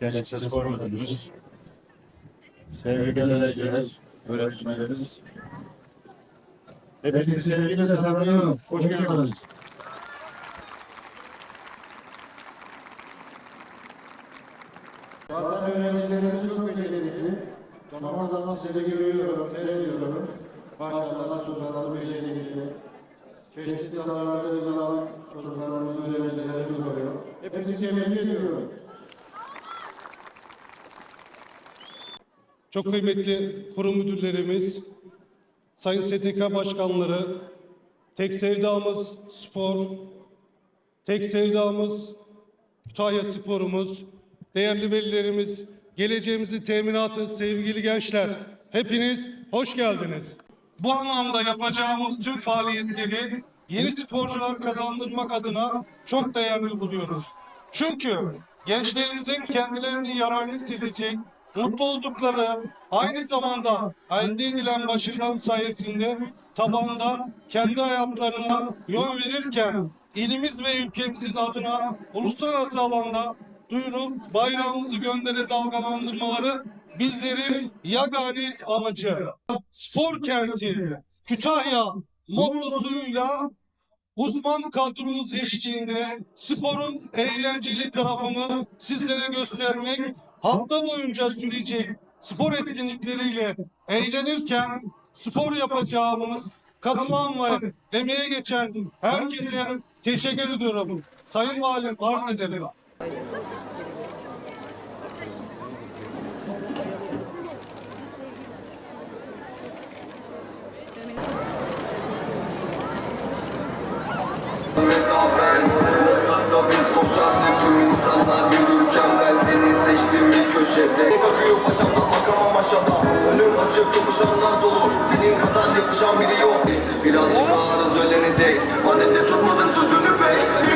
Gençlik Spor Müdürümüz, sevgili öğrenciler, öğretmenlerimiz, hepinizi sevgiyle selamlıyorum. Hoş geldiniz. Bazen öğrencilerimiz çok becerikli. Zaman zaman size görüyorum, seyrediyorum. Maşallah çocuklar becerikli. Çeşitli alanlarda ödül alan çocuklarımız, öğrencilerimiz oluyor. Hepinizi tebrik ediyorum. Çok kıymetli kurum müdürlerimiz, sayın STK başkanları, tek sevdamız spor, tek sevdamız Kütahya sporumuz, değerli velilerimiz, geleceğimizin teminatı, sevgili gençler, hepiniz hoş geldiniz. Bu anlamda yapacağımız tüm faaliyetleri yeni sporcular kazandırmak adına çok değerli buluyoruz. Çünkü gençlerimizin kendilerini yararlı hissedecek, mutlu oldukları, aynı zamanda elde edilen başarılar sayesinde tabanda kendi hayatlarına yön verirken ilimiz ve ülkemizin adına uluslararası alanda duyurup bayrağımızı göndere dalgalandırmaları bizlerin yagane amacı. Spor kenti Kütahya mottosuyla uzman kadromuz eşliğinde sporun eğlenceli tarafını sizlere göstermek, hafta boyunca sürecek spor etkinlikleriyle eğlenirken spor yapacağımız katılan ve emeğe geçen herkese teşekkür ediyorum. Sayın Valim arz ederim. Koşardık tüm insanlar yürürken Ben seni seçtim bir köşede Bakıyor paçamda bakamam aşağıda Önüm açık kapışanlar dolu Senin kadar yakışan biri yok Birazcık ağırız öleni değil Maalesef tutmadın sözünü pek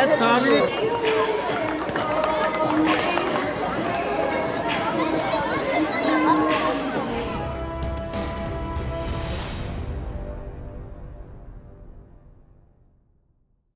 Ben tahmin et.